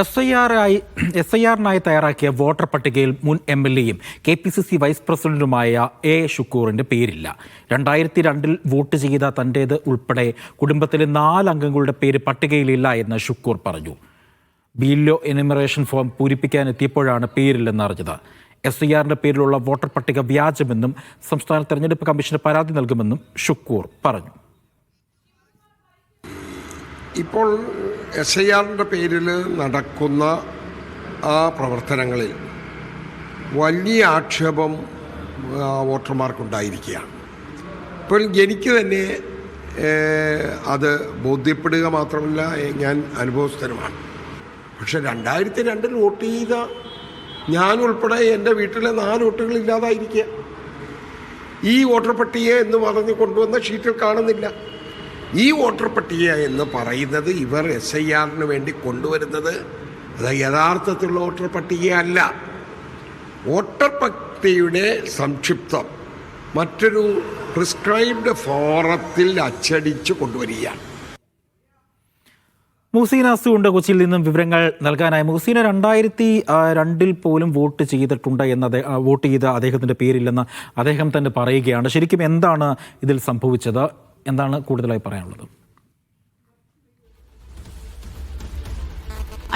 S I ആറായി S I ആറിനായി തയ്യാറാക്കിയ വോട്ടർ പട്ടികയിൽ മുൻ എം എൽ എയും K P C C vice പ്രസിഡന്റുമായ എ ഷുക്കൂറിന്റെ പേരില്ല. രണ്ടായിരത്തി രണ്ടിൽ വോട്ട് ചെയ്ത തന്റേത് ഉൾപ്പെടെ കുടുംബത്തിലെ നാല് അംഗങ്ങളുടെ പേര് പട്ടികയിലില്ല എന്ന് ഷുക്കൂർ പറഞ്ഞു. ബില്ലോ എനിമറേഷൻ ഫോം പൂരിപ്പിക്കാൻ എത്തിയപ്പോഴാണ് പേരില്ലെന്ന് അറിഞ്ഞത്. എസ് ഐ ആറിന്റെ പേരിലുള്ള വോട്ടർ പട്ടിക വ്യാജമെന്നും സംസ്ഥാന തെരഞ്ഞെടുപ്പ് കമ്മീഷന് പരാതി നൽകുമെന്നും ഷുക്കൂർ പറഞ്ഞു. ഇപ്പോൾ എസ് ഐ ആറിന്റെ പേരിൽ നടക്കുന്ന ആ പ്രവർത്തനങ്ങളിൽ വലിയ ആക്ഷേപം വോട്ടർമാർക്കുണ്ടായിരിക്കുകയാണ്. ഇപ്പോൾ എനിക്ക് തന്നെ അത് ബോധ്യപ്പെടുക മാത്രമല്ല ഞാൻ അനുഭവസ്ഥനുമാണ്. പക്ഷെ രണ്ടായിരത്തി രണ്ടിൽ വോട്ട് ചെയ്ത ഞാൻ ഉൾപ്പെടെ എന്റെ വീട്ടിലെ നാല് വോട്ടുകൾ ഇല്ലാതായിരിക്കുക. ഈ വോട്ടർ പട്ടിക എന്ന് പറഞ്ഞ് കൊണ്ടുവന്ന ഷീറ്റിൽ കാണുന്നില്ല. ഈ വോട്ടർ പട്ടിക എന്ന് പറയുന്നത് ഇവർ എസ് ഐ ആറിന് വേണ്ടി കൊണ്ടുവരുന്നത് അത് യഥാർത്ഥത്തിലുള്ള വോട്ടർ പട്ടികയല്ല. വോട്ടർ പട്ടികയുടെ സംക്ഷിപ്തം മറ്റൊരു പ്രിസ്ക്രൈബ്ഡ് ഫോറത്തിൽ അച്ചടിച്ച് കൊണ്ടുവരികയാണ്. മുഹസീന അസുണ്ട് കൊച്ചിയിൽ നിന്നും വിവരങ്ങൾ നൽകാനായി. മുഹസീന രണ്ടായിരത്തി രണ്ടിൽ പോലും വോട്ട് ചെയ്തിട്ടുണ്ട് എന്ന് വോട്ട് ചെയ്ത അദ്ദേഹത്തിന്റെ പേരില്ലെന്ന് അദ്ദേഹം തന്നെ പറയുകയാണ്. ശരിക്കും എന്താണ് ഇതിൽ സംഭവിച്ചത്? എന്താണ് കൂടുതലായി പറയാനുള്ളത്?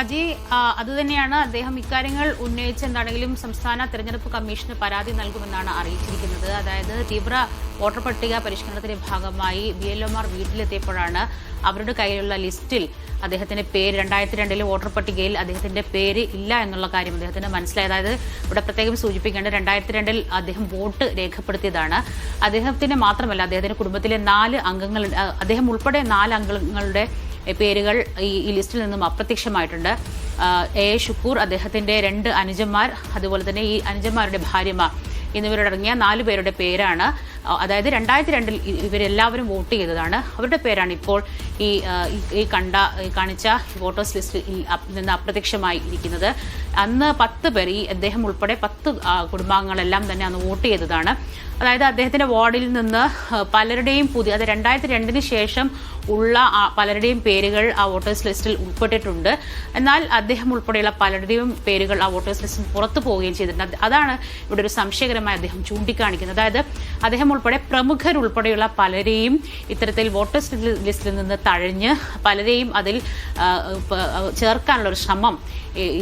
അജയ് അതുതന്നെയാണ് അദ്ദേഹം ഇക്കാര്യങ്ങൾ ഉന്നയിച്ച് എന്താണെങ്കിലും സംസ്ഥാന തെരഞ്ഞെടുപ്പ് കമ്മീഷന് പരാതി നൽകുമെന്നാണ് അറിയിച്ചിരിക്കുന്നത്. അതായത് തീവ്ര വോട്ടർ പട്ടിക പരിഷ്കരണത്തിന്റെ ഭാഗമായി ബി എൽ ഒമാർ വീട്ടിലെത്തിയപ്പോഴാണ് അവരുടെ കയ്യിലുള്ള ലിസ്റ്റിൽ അദ്ദേഹത്തിന്റെ പേര് രണ്ടായിരത്തി രണ്ടിലെ വോട്ടർ പട്ടികയിൽ അദ്ദേഹത്തിന്റെ പേര് ഇല്ല എന്നുള്ള കാര്യം അദ്ദേഹത്തിന് മനസ്സിലായി. അതായത് ഇവിടെ പ്രത്യേകം സൂചിപ്പിക്കേണ്ട രണ്ടായിരത്തി രണ്ടിൽ അദ്ദേഹം വോട്ട് രേഖപ്പെടുത്തിയതാണ്. അദ്ദേഹത്തിന് മാത്രമല്ല അദ്ദേഹത്തിന്റെ കുടുംബത്തിലെ നാല് അംഗങ്ങൾ അദ്ദേഹം ഉൾപ്പെടെ നാല് അംഗങ്ങളുടെ പേരുകൾ ഈ ലിസ്റ്റിൽ നിന്നും അപ്രത്യക്ഷമായിട്ടുണ്ട്. എ. ഷുക്കൂർ അദ്ദേഹത്തിന്റെ രണ്ട് അനുജന്മാർ അതുപോലെ തന്നെ ഈ അനുജന്മാരുടെ ഭാര്യമാർ എന്നിവരടങ്ങിയ നാല് പേരുടെ പേരാണ്. അതായത് രണ്ടായിരത്തി രണ്ടിൽ ഇവരെല്ലാവരും വോട്ട് ചെയ്തതാണ്. അവരുടെ പേരാണ് ഇപ്പോൾ ഈ ഈ- കണ്ട കാണിച്ച വോട്ടേഴ്സ് ലിസ്റ്റിൽ നിന്ന് അപ്രത്യക്ഷമായി ഇരിക്കുന്നത്. അന്ന് പത്ത് പേർ ഈ അദ്ദേഹം ഉൾപ്പെടെ പത്ത് കുടുംബാംഗങ്ങളെല്ലാം തന്നെ അന്ന് വോട്ട് ചെയ്തതാണ്. അതായത് അദ്ദേഹത്തിന്റെ വാർഡിൽ നിന്ന് പലരുടെയും പുതിയ അത് രണ്ടായിരത്തി രണ്ടിന് ശേഷം ഉള്ള പലരുടെയും പേരുകൾ ആ വോട്ടേഴ്സ് ലിസ്റ്റിൽ ഉൾപ്പെട്ടിട്ടുണ്ട്. എന്നാൽ അദ്ദേഹം ഉൾപ്പെടെയുള്ള പലരുടെയും പേരുകൾ ആ വോട്ടേഴ്സ് ലിസ്റ്റിൽ പുറത്തു പോവുകയും ചെയ്തിട്ടുണ്ട്. അതാണ് ഇവിടെ ഒരു സംശയകരമായി അദ്ദേഹം ചൂണ്ടിക്കാണിക്കുന്നത്. അതായത് അദ്ദേഹം ഉൾപ്പെടെ പ്രമുഖരുൾപ്പെടെയുള്ള പലരെയും ഇത്തരത്തിൽ വോട്ടേഴ്സ് ലിസ്റ്റിൽ നിന്ന് തഴഞ്ഞ് പലരെയും അതിൽ ചേർക്കാനുള്ള ഒരു ശ്രമം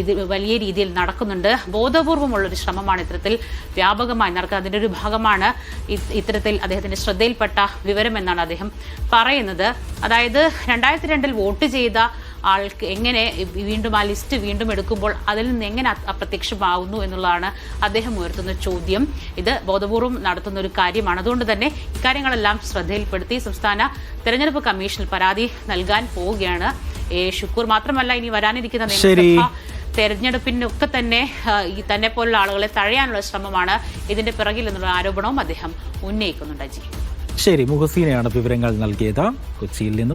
ഇത് വലിയ രീതിയിൽ നടക്കുന്നുണ്ട്. ബോധപൂർവമുള്ളൊരു ശ്രമമാണ് ഇത്തരത്തിൽ വ്യാപകമായി നടക്കുക അതിന്റെ ഒരു ഭാഗമാണ് ഇത്തരത്തിൽ അദ്ദേഹത്തിന്റെ ശ്രദ്ധയിൽപ്പെട്ട വിവരം എന്നാണ് അദ്ദേഹം പറയുന്നത്. അതായത് രണ്ടായിരത്തി രണ്ടിൽ വോട്ട് ചെയ്ത ആൾക്ക് എങ്ങനെ വീണ്ടും ആ ലിസ്റ്റ് വീണ്ടും എടുക്കുമ്പോൾ അതിൽ നിന്ന് എങ്ങനെ അപ്രത്യക്ഷമാവുന്നു എന്നുള്ളതാണ് അദ്ദേഹം ഉയർത്തുന്ന ചോദ്യം. ഇത് ബോധപൂർവം നടത്തുന്ന ഒരു കാര്യമാണ്. അതുകൊണ്ട് തന്നെ ഇക്കാര്യങ്ങളെല്ലാം ശ്രദ്ധയിൽപ്പെടുത്തി സംസ്ഥാന തെരഞ്ഞെടുപ്പ് കമ്മീഷനിൽ പരാതി നൽകാൻ പോവുകയാണ്. എ ഷുക്കൂർ മാത്രമല്ല ഇനി വരാനിരിക്കുന്ന നിയമസഭ തെരഞ്ഞെടുപ്പിനൊക്കെ തന്നെ ഈ തന്നെ പോലുള്ള ആളുകളെ തഴയാനുള്ള ശ്രമമാണ് ഇതിന്റെ പിറകിൽ എന്നുള്ള ആരോപണവും അദ്ദേഹം ഉന്നയിക്കുന്നുണ്ട് അജി. ശരി മുഹസീനയാണ് വിവരങ്ങൾ നൽകിയത്. കൊച്ചിയിൽ നിന്നും